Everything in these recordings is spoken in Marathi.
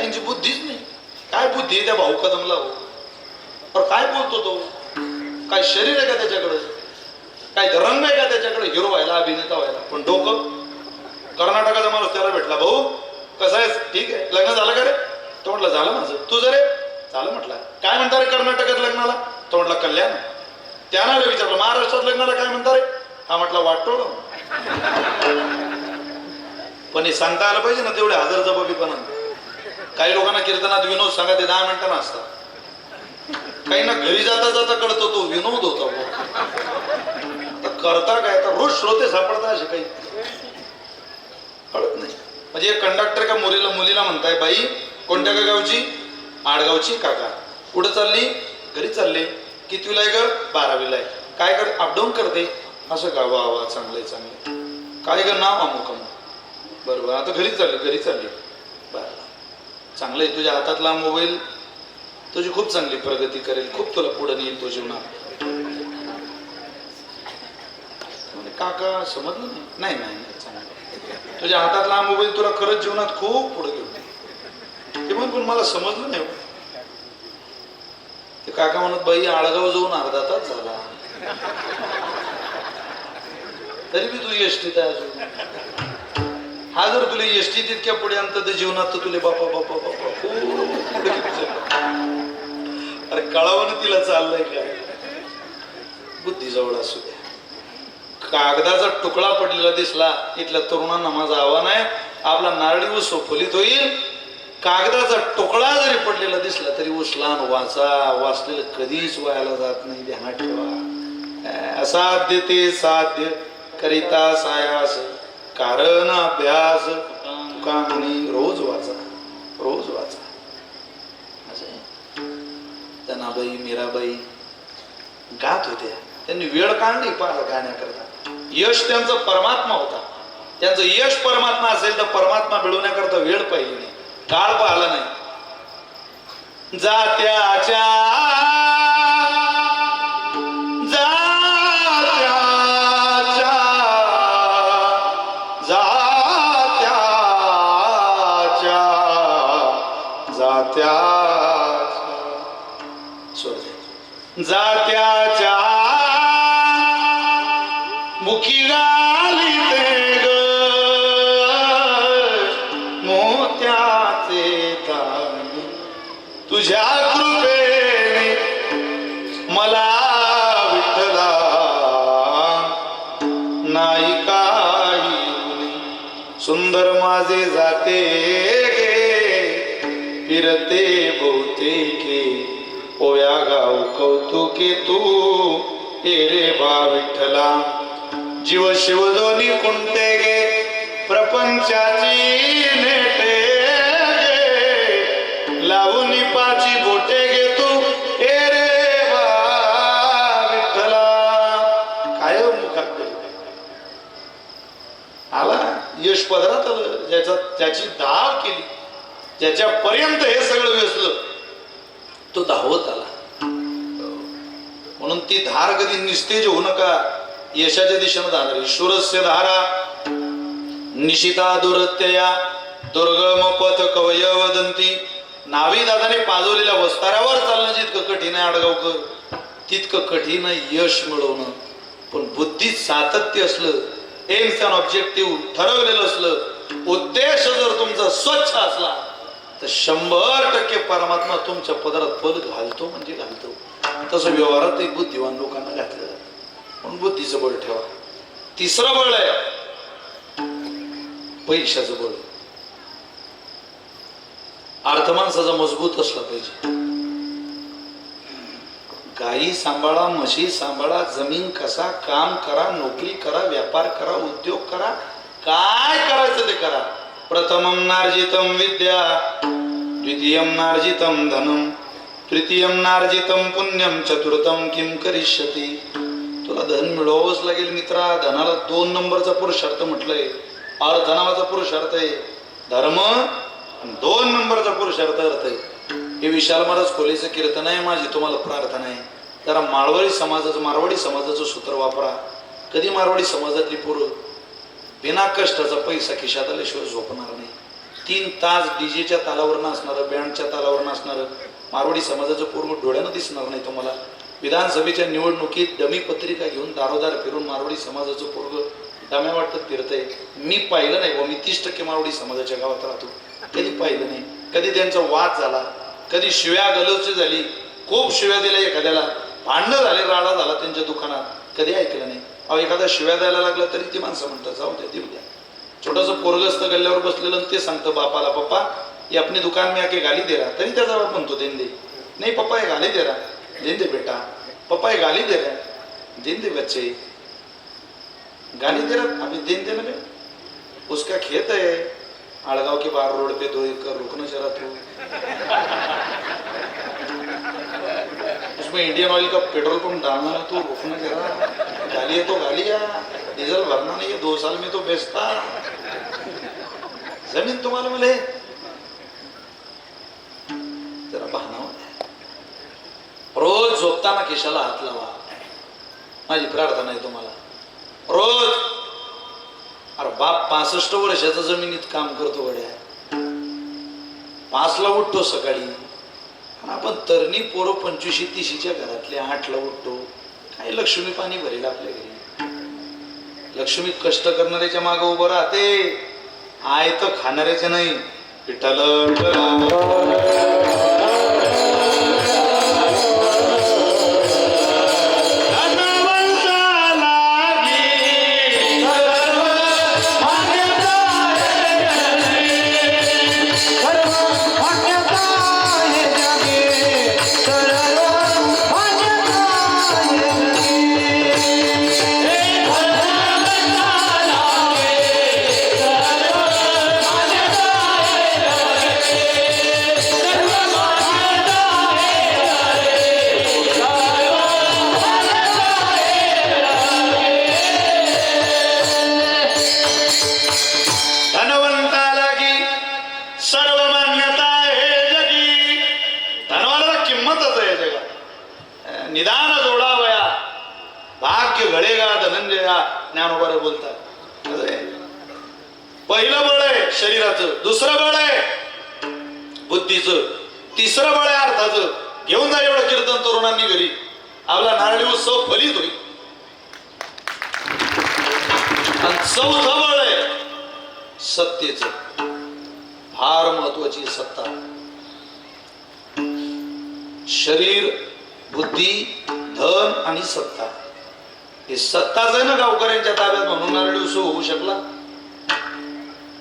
काहींची बुद्धीच नाही. काय बुद्धी आहे त्या भाऊ कदमला हो? पर काय बोलतो तो? काय शरीर आहे का त्याच्याकडं? काय रंग आहे का त्याच्याकडे? हिरो व्हायला अभिनेता व्हायला. पण डोकं? कर्नाटकाचा माणूस त्याला भेटला. भाऊ कसं आहे ठीक आहे. लग्न झालं का रे? तो म्हटलं झालं माझं. तू जरे झालं म्हटलं. काय म्हणता रे कर्नाटकात लग्नाला? तो म्हटलं कल्याण. त्यानं विचारलं महाराष्ट्रात लग्नाला काय म्हणता रे? हा म्हटला वाटतो पण हे सांगता आलं पाहिजे ना तेवढे हजार जबाबीपणा. काही लोकांना कीर्तनात विनोद सांगा ते दहा मिनिटांना असतात काही ना घरी जाता जाता कळतो तो विनोद होता करता काय? तर रोज श्रोते सापडता असे काही. कळत नाही. म्हणजे एक कंडक्टर का मुलीला मुलीला म्हणताय बाई कोणत्या का गावची? आडगावची काका. कुठं चालली? घरी चालले. कितवीला आहे ग? बारावीला आहे. काय कर अपडाऊन करते. असं का वा वा चांगलंय चांगलं. काय ग नाव अमुक अमुक. बरोबर आता घरी चालले घरी चालली. बरं. चांगलं आहे तुझ्या हातातला मोबाईल. तुझी खूप चांगली प्रगती करेल. खूप तुला पुढे नेईल तो जीवनात. म्हणे, काका समजलं नाही. नाही नाही चांगलं तुझ्या हातातला मोबाईल तुला खरंच जीवनात खूप पुढे घेऊन ते म्हणून पण मला समजलं नाही हो. ते काका म्हणत बाई आळगाव जाऊन अर्धा तास झाला. तरी मी तू यश आहे अजून. हा जर तुला एसटी तितक्या पुढे आणतं तर जीवनात तुले बापा बापा बापा खूप अरे कळावं तिला चाललंय काय. बुद्धी जवळ असू द्या कागदाचा तुकडा पडलेला दिसला इथल्या तरुणांना माझं आव्हान आहे आपला नारळी ऊस फलित होईल. कागदाचा तुकडा जरी पडलेला दिसला तरी उसला वाचा वाचलेलं कधीच व्हायला जात नाही ध्यानात ठेवा. असाध्य ते साध्य करिता सायास. कारण अभ्यास. तुका म्हणे रोज वाचा. रोज वाचा. असं. तनाबाई मीराबाई गात होत्या. त्यांनी वेळ काढली पाहिला गाण्याकरता. यश त्यांचा परमात्मा होता. त्यांचं यश परमात्मा असेल तर परमात्मा मिळवण्याकरता वेळ पाहिजे नाही. काळ पाहिला नाही. जात्याच्या जात्याच्या ओया गाव कौतुके तू हे रे बा विठ्ठला. जीव शिवदोनी कुंटे गे प्रपंचाची नेटे गे. लावून पाची बोटे गे तू रे बा विठ्ठला. काय मुखात आला? यश पदरात आलं. ज्याचा त्याची धाव केली. ज्याच्यापर्यंत हे सगळं व्यसलं तो धावत आला. म्हणून ती धार कधी निस्तेज होऊ नका. यशाच्या दिशेनं धार ईश्वरस्य धारा. निशिता दुरत्यया. दुर्गम पथ कवय वदंती. नावी दादाने पाजवलेल्या वस्ताऱ्यावर चालणं जितकं कठीण आहे आडगावकर. तितकं कठीण आहे यश मिळवणं. पण बुद्धीत सातत्य असलं एम्स अँड ऑब्जेक्टिव्ह ठरवलेलं असलं उद्देश जर तुमचा स्वच्छ असला तर शंभर टक्के परमात्मा तुमच्या पदरात पद घालतो म्हणजे घालतो. तसं व्यवहारातही बुद्धिवान लोकांना घातलं जातं. म्हणून बुद्धीचं बळ ठेवा. तिसरं बळ आहे. पैशाचं बळ. अर्थ माणसाचा मजबूत असला पाहिजे. गाई सांभाळा म्हशी सांभाळा जमीन कसा काम करा नोकरी करा व्यापार करा उद्योग करा. काय करायचं ते करा. प्रथम नार्जितम विद्या द्वितीयम नार्जितम धनम. तृतीयम नार्जितम पुण्यम चतुर्थम किम करिष्यती? तुला धन मिळवावंच लागेल मित्रा. धनाला दोन नंबरचा पुरुषार्थ म्हटलंय. अर्थ नावाचा पुरुषार्थ आहे. धर्म दोन नंबरचा पुरुषार्थ अर्थ आहे. हे विशाल महाराज खोलीचं कीर्तन आहे माझी तुम्हाला प्रार्थना आहे. जरा मारवाडी समाजाचं मारवाडी समाजाचं सूत्र वापरा. कधी मारवाडी समाजातली पोरं बिना कष्टाचा पैसा खिशात आल्याशिवाय झोपणार नाही. तीन तास डीजेच्या तालावर नाचणारं बँडच्या तालावर नाचणारं मारवाडी समाजाचं पूर्ण डोळ्यानं दिसणार नाही तुम्हाला. विधानसभेच्या निवडणुकीत डमी पत्रिका घेऊन दारोदार फिरून मारवाडी समाजाचं पोरग दम्या वाटत फिरतंय. मी पाहिलं नाही बा मी तीस टक्के मारवाडी समाजाच्या गावात राहतो. कधी पाहिलं नाही. कधी त्यांचा वाद झाला कधी शिव्या गलवची झाली खूप शिव्या दिल्या एखाद्याला. भांडणं झाले राडा झाला त्यांच्या दुकानात. कधी ऐकलं नाही. अहो एखादा शिव्या द्यायला लागला तरी ती माणसं म्हणतात जाऊ द्या देऊ द्या. छोटंसं पोरगस्त गल्ल्यावर बसलेलं ते सांगतं बापाला पप्पा ये अपने दुकान में आके गाली दे रहा। तरी त्याचा बाप म्हणतो देन दे नहीं पप्पा ये गाली दे रहा। देन दे बेटा पप्पा ये गाली दे रहा है। देन दे बच्चे। गाली दे रहा? अभी देन दे ना बे उसका खेत है आड़गांव के बाहर रोड पे दो एकड़ रुकना चला तू उसमें इंडियन ऑयल का पेट्रोल पंप डालना है तो रुकना जरा गाली है तो गाली है डीजल भरना नहीं है दो साल में तो बेचता जमीन तुम्हाला मिले रोज झोपताना केशाला हात लावा. माझी प्रार्थना आहे तुम्हाला. रोज. अरे बाप पासष्ट वर्षाचा जमिनीत काम करतो गड्या पाचला उठतो सकाळी. आपण तरणी पोरं पंचवीशी तीशीच्या घरातले आठला उठतो. काय लक्ष्मी पाणी भरेल आपल्या घरी. लक्ष्मी कष्ट करणाऱ्याच्या मागे उभं राहते. आय तर खाणाऱ्याच्या नाही. पिठाला भाग्य घडेगा धनंजया ज्ञानोबारे बोलतात पहिलं बळ आहे शरीराचं दुसरं बळ आहे बुद्धीचं तिसरं बळ आहे अर्थाचं. घेऊन जा एवढं कीर्तन तरुणांनी घरी. आपला नारळी उत्सव फलित होईल. आणि चौथं बळ आहे सत्तेच. फार महत्वाची सत्ता. शरीर बुद्धी धन आणि सत्ता. हे सत्ताच आहे ना गावकऱ्यांच्या ताब्यात म्हणून नारळी उत्सव होऊ शकला.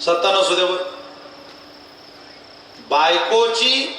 सत्ता नसू दे बायकोची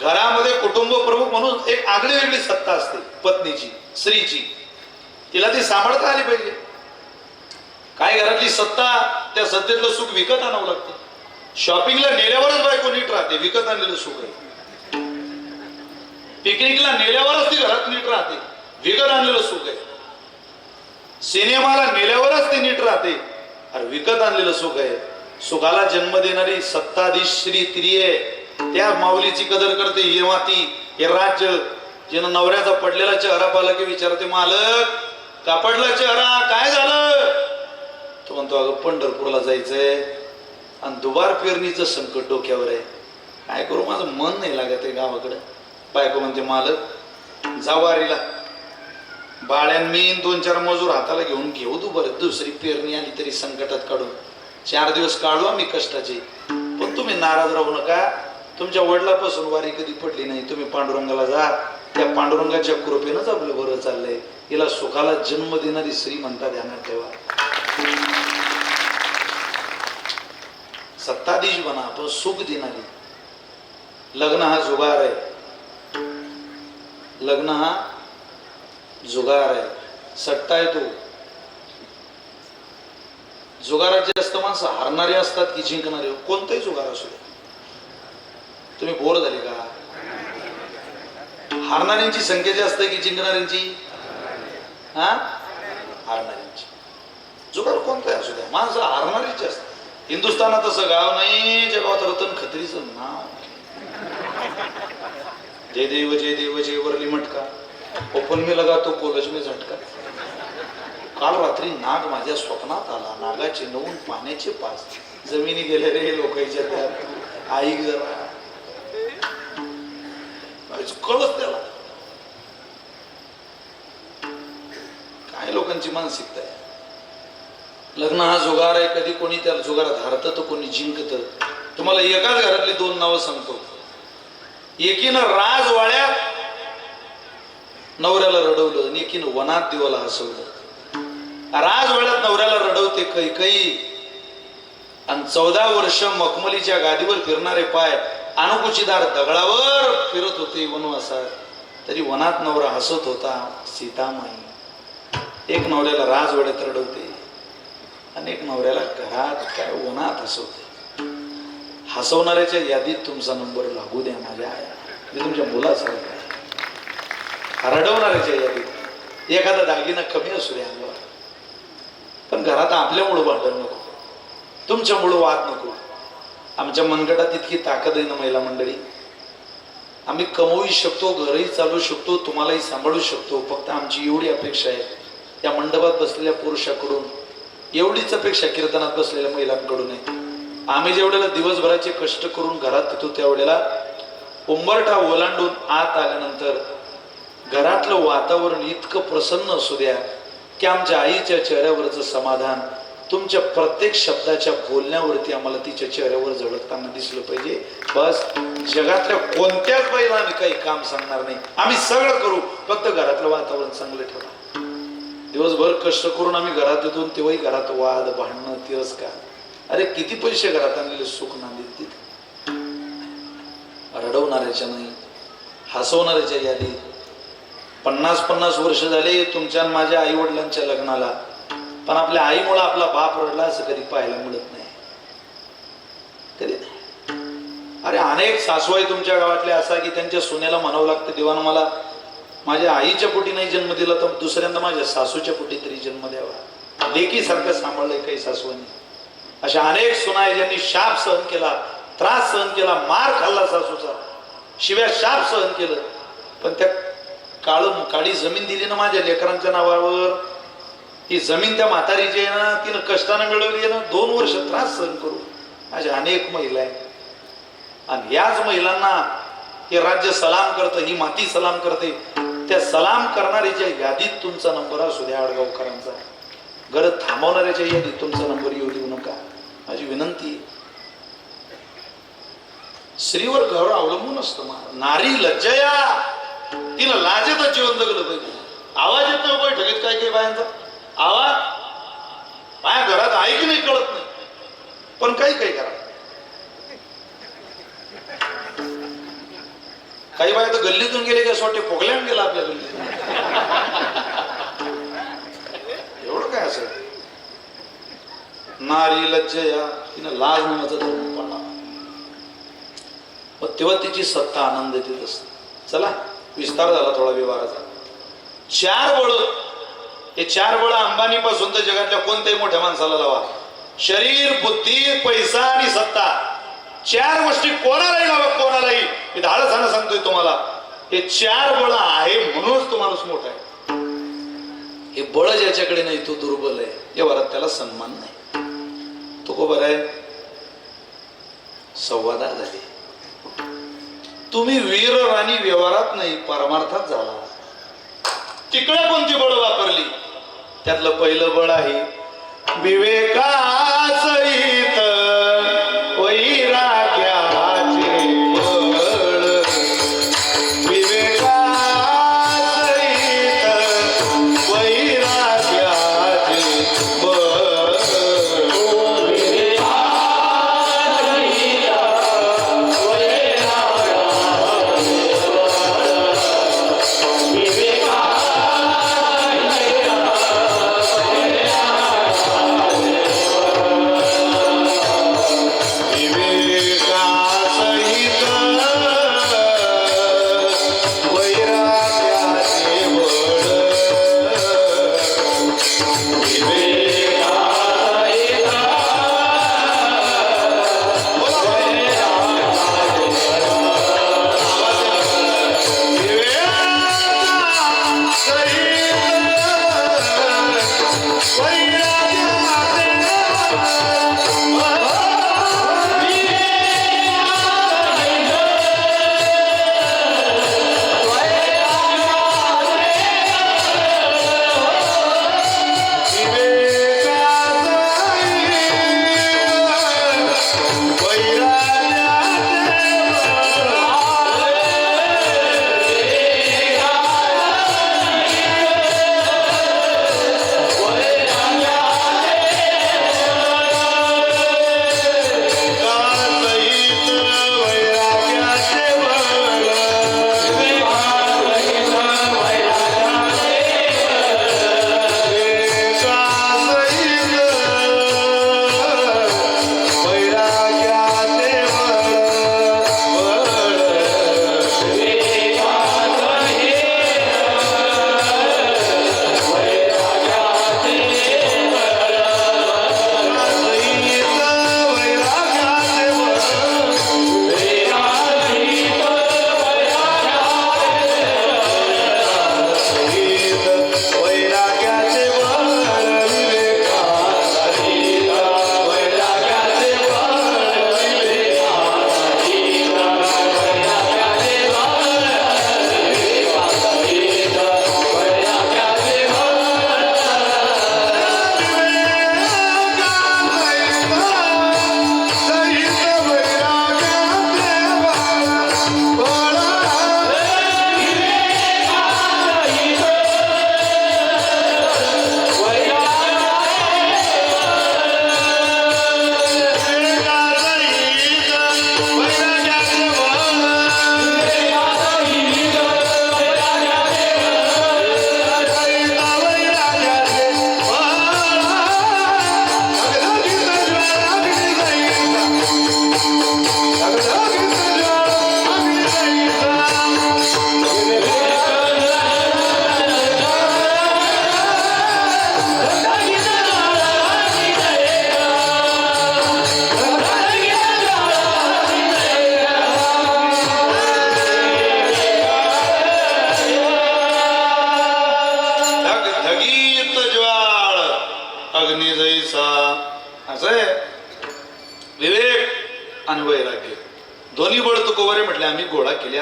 घरामध्ये कुटुंब प्रमुख म्हणून एक आगळी वेगळी सत्ता असते पत्नीची स्त्रीची. तिला ती सांभाळता आली पाहिजे. काय घरातली सत्ता त्या सत्तेतलं सुख विकत आणावं लागतं. शॉपिंगला नेल्यावरच बायको नीट राहते विकत आणलेलं सुख आहे. पिकनिकला नेल्यावरच ती घरात नीट राहते विकत आणलेलं सुख आहे. सिनेमाला नेल्यावरच ते नीट राहते. अरे विकत आणलेलं सुख आहे. सुखाला जन्म देणारी सत्ताधीश श्री त्रिये त्या माऊलीची कदर करते हे माती हे राज्य. जिनं नवऱ्याचा पडलेला चेहरा पाहिला की विचारते मालक कापडला चेहरा? काय झालं? तो म्हणतो अगं पंढरपूरला जायचंय. आणि दुबार पेरणीचं संकट डोक्यावर आहे. काय करू? माझं मन नाही लागत आहे गावाकडे. बायको म्हणते मालक जावारीला बाळ्यान मी दोन चार मजूर हाताला घेऊन घेऊ तू बरं दुसरी पेरणी आली तरी संकटात काढून. चार दिवस काढू आम्ही कष्टाचे. पण तुम्ही नाराज राहू नका. तुमच्या वडिलापासून वारी कधी पडली नाही. तुम्ही पांडुरंगाला जा. त्या पांडुरंगाच्या कृपेनंच आपलं बरं चाललंय. हिला सुखाला जन्म देणारी श्री म्हणता ध्यानात ठेवा. सत्ताधीश बना पण सुख देणारी. लग्न हा जुगार आहे. लग्न हा जुगार आहे. सट्टा आहे तो. जुगारात जास्त माणसं हारणारे असतात की जिंकणारे. कोणताही जुगार असू दे. तुम्ही बोर झाले का? हारणाऱ्यांची संख्या जास्त आहे की जिंकणाऱ्यांची? हा? हारणाऱ्यांची. जुगार कोणताही असू द्या. माणसं हारणारीच जास्त हिंदुस्थानात असं गाव नाही जगावात रतन खत्रीचं नाव जय देव जय देव जय वरली मटका. ओपन मी लगा तो कॉलेज मी झटका। काल रात्री नाग माझ्या स्वप्नात आला. नागाचे नऊन पाण्याचे पाच जमिनी गेले रे लोकांच्या त्या आई जरा. कळत त्याला. काय लोकांची मानसिकता आहे? लग्न हा जुगार आहे. कधी कोणी त्या जुगारात हारतं तर कोणी जिंकत. तुम्हाला एकाच घरातली दोन नावं सांगतो. एकीनं राजवाड्यात नवऱ्याला रडवलं आणि वनात दिवाला हसवलं. राजवाड्यात नवऱ्याला रडवते कै कै आणि चौदा वर्ष मखमलीच्या गादीवर फिरणारे पाय अनुकुचीदार दगडावर फिरत होते वनवासात. तरी वनात नवरा हसत होता सीतामाई. एक नवऱ्याला राजवाड्यात रडवते आणि एक नवऱ्याला घरात काय वनात हसवते. हसवणाऱ्याच्या यादीत तुमचा नंबर लागू द्या माझ्या आया. तुमच्या मुलासारखा रडवणाऱ्याच्या यादीत एखादा दागिना कमी असू द्या अंगावर. पण घरात आपल्यामुळं भांडण नको तुमच्यामुळं वाद नको आमच्या मनगटात इतकी ताकद आहे ना महिला मंडळी. आम्ही कमवू शकतो घरही चालू शकतो तुम्हालाही सांभाळू शकतो. फक्त आमची एवढी अपेक्षा आहे. त्या मंडपात बसलेल्या पुरुषाकडून एवढीच अपेक्षा कीर्तनात बसलेल्या महिलांकडून आहे. आम्ही जेवढ्याला दिवसभराचे कष्ट करून घरात येतो त्यावेळेला उंबरठा ओलांडून आत आल्यानंतर घरातलं वातावरण इतकं प्रसन्न असू द्या की आमच्या आईच्या चेहऱ्यावरचं समाधान तुमच्या प्रत्येक शब्दाच्या बोलण्यावरती आम्हाला तिच्या चेहऱ्यावर झळकताना दिसलं पाहिजे. बस जगातल्या कोणत्याच आम्ही काही काम सांगणार नाही. आम्ही सगळं करू फक्त घरातलं वातावरण चांगलं ठेवा. दिवसभर कष्ट करून आम्ही घरात येतो तेव्हाही घरात वाद भांडणं तिरस्कार. अरे किती पैसे घरात आणलेले सुख नांदी तिथे. रडवणाऱ्याच्या नाही हसवणाऱ्याच्या यादीत. पन्नास पन्नास वर्ष झाले तुमच्या माझ्या आई वडिलांच्या लग्नाला. पण आपल्या आईमुळे आपला बाप रडला असं कधी पाहायला मिळत नाही. कधी नाही अरे अनेक सासवाई तुमच्या गावातले असा की त्यांच्या सुनेला म्हणावं लागतं देवानं मला माझ्या आईच्या पोटी नाही जन्म दिला तर दुसऱ्यांदा माझ्या सासूच्या पोटी तरी जन्म द्यावा. लेकीसारखं सांभाळलंय काही सासवांनी अशा अनेक सुना आहे ज्यांनी शाप सहन केला त्रास सहन केला मार खाल्ला सासूचा. शिव्या शाप सहन केलं. पण त्या काळ काळी जमीन दिली ना माझ्या लेकरांच्या नावावर. ही जमीन त्या म्हातारीची आहे ना तिनं कष्टानं मिळवली आहे ना दोन वर्ष त्रास सहन करू अशा अनेक महिला आहेत. आणि याच महिलांना हे राज्य सलाम करतं ही माती सलाम करते. त्या सलाम करणाऱ्याच्या यादीत तुमचा नंबर असू द्या आडगावकरांचा. गरज थांबवणाऱ्याच्या यादीत तुमचा नंबर येऊ देऊ नका. माझी विनंती आहे. स्त्रीवर घर अवलंबून असतं मा- नारी लज्जया तिला लाजेतच जीवन जगलं पाहिजे आवाज येत नाही बैठकीत काय काय बायांचा? आवाज? माझ्या घरात ऐक नाही कळत नाही. पण काही काही करा. काही बाया तर गल्लीतून गेले की असं वाटते फोगल्यान गेला आपल्या गल्लीत. एवढं काय असेल नारी लज्जया तिनं लाज नावाचा धर्म पाळला तेव्हा तिची सत्ता आनंद देत असते. चला. विस्तार झाला थोडा व्यवहाराचा. चार बळ हे चार बळ अंबानी पासून तर जगातल्या कोणत्याही मोठ्या माणसाला लावा. शरीर बुद्धी पैसा आणि सत्ता. चार गोष्टी कोणालाही लावा कोणालाही. मी धाडसानं सांगतोय तुम्हाला. हे चार बळ आहे म्हणूनच तो माणूस मोठा आहे. हे बळ ज्याच्याकडे नाही तो दुर्बल आहे. व्यवहारात त्याला सन्मान नाही. तो को बरं आहे. संवादा झाली तुम्ही वीर राणी व्यवहारात नाही परमार्थात झाला. तिकडे कोणती बळ वापरली? त्यातलं पहिलं बळ आहे विवेकासहित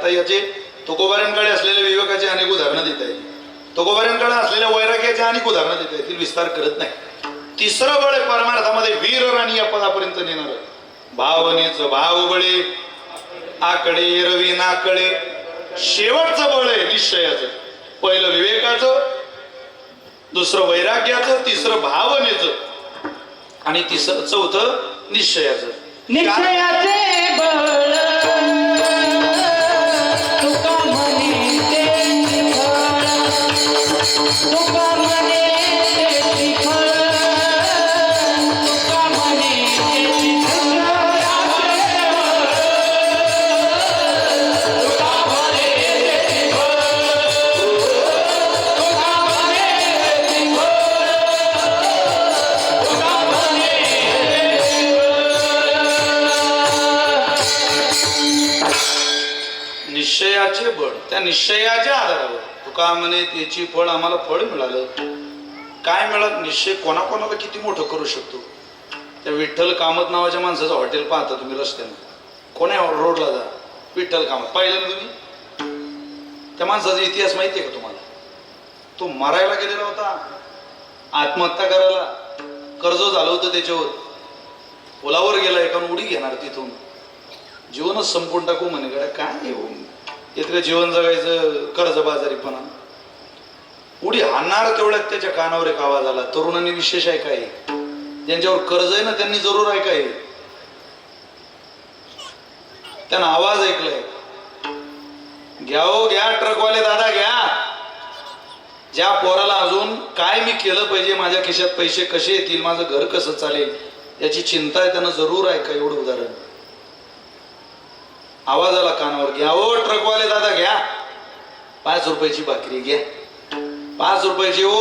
आता याचे तुकोबाऱ्यांकडे असलेल्या विवेकाचे अनेक उदाहरणं देता येतील तुकोबाऱ्यांकडे असलेल्या वैराग्याचे अनेक उदाहरणं देता येतील विस्तार करत नाही. तिसरं बळ परमार्थामध्ये वीर राणी या पदापर्यंत नेणार. भावनेच भाव बळे आकडे रवी नाकडे. शेवटचं बळ आहे निश्चयाचं. पहिलं विवेकाचं दुसरं वैराग्याचं तिसरं भावनेचं. आणि तिसरं चौथं निश्चयाचं. निश्चयाचे बळ निश्चयाचे बळ. त्या निश्चयाच्या आधारावर. तुका म्हणे त्याची फळ आम्हाला फळ मिळालं. काय मिळालं? निश्चय कोणाकोणाला किती मोठं करू शकतो? त्या विठ्ठल कामत नावाच्या माणसाचं हॉटेल पाहता तुम्ही रस्त्याने. कोण्या रोडला जा? विठ्ठल कामत. पाहिलं ना तुम्ही? त्या माणसाचा इतिहास माहिती आहे का तुम्हाला? तो मरायला गेलेला होता. आत्महत्या करायला. कर्ज झालं होतं त्याच्यावर. पुलावर गेला एका उडी घेणार तिथून. जीवनच संपून टाकू म्हणे. गड्या काय येऊन इतकं जीवन जगायचं कर्जबाजारीपणा उडी हाणणार तेवढ्यात त्याच्या कानावर एक आवाज आला. तरुणांनी विशेष आहे काय? ज्यांच्यावर कर्ज आहे ना त्यांनी जरूर ऐकाय त्यानं आवाज ऐकलाय. घ्या हो घ्या ट्रकवाले दादा घ्या. ज्या पोराला अजून काय मी केलं पाहिजे माझ्या खिशात पैसे कसे येतील माझं घर कसं चालेल याची चिंता आहे त्यांना जरूर ऐका एवढं उदाहरण? आवाज आला कानावर घ्या. ओ ट्रकवाले दादा घ्या. पाच रुपयाची भाकरी घ्या. पाच रुपयाची ओ